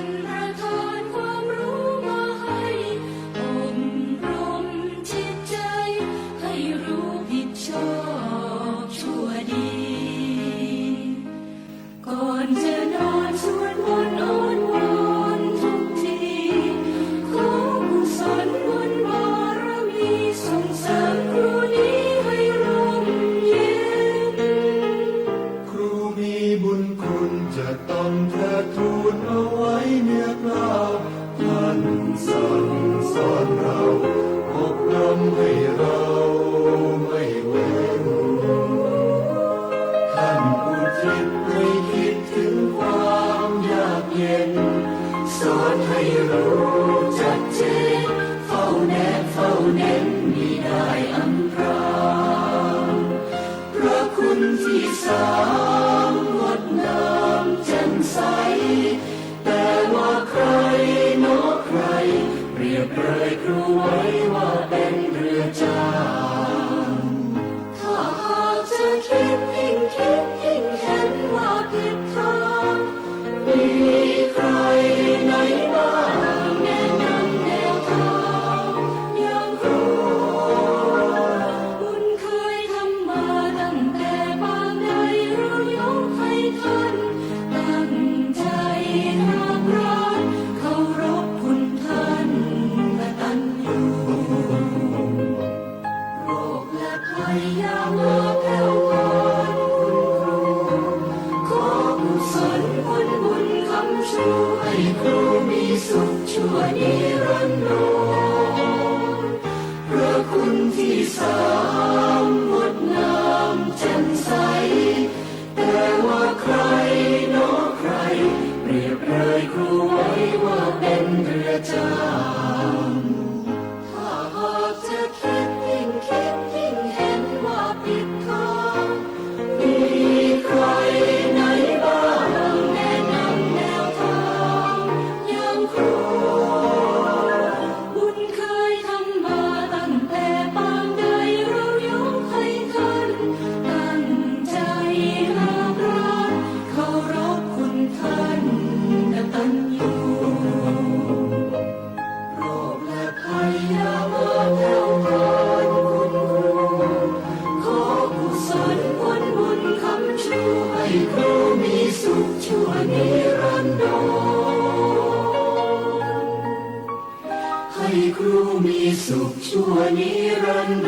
one. ระทูลเหนือกล้าวท่านสั่งสอนเราอบรมให้เราไม่เว้นท่านอุทิศให้คิดถึงความยากเย็น สอนให้รู้จัดเจนเฝ้าแนบเฝ้าเน้นมิได้อำพรางพระคุณที่สา สุขชั่วนิรันดรพระคุณที่สามงดงามแจ่มใส แต่ว่าใครนอใคร เปรียบเลยครูไว้ว่าเป็นเรือจ้า สุขชั่วนิรันดร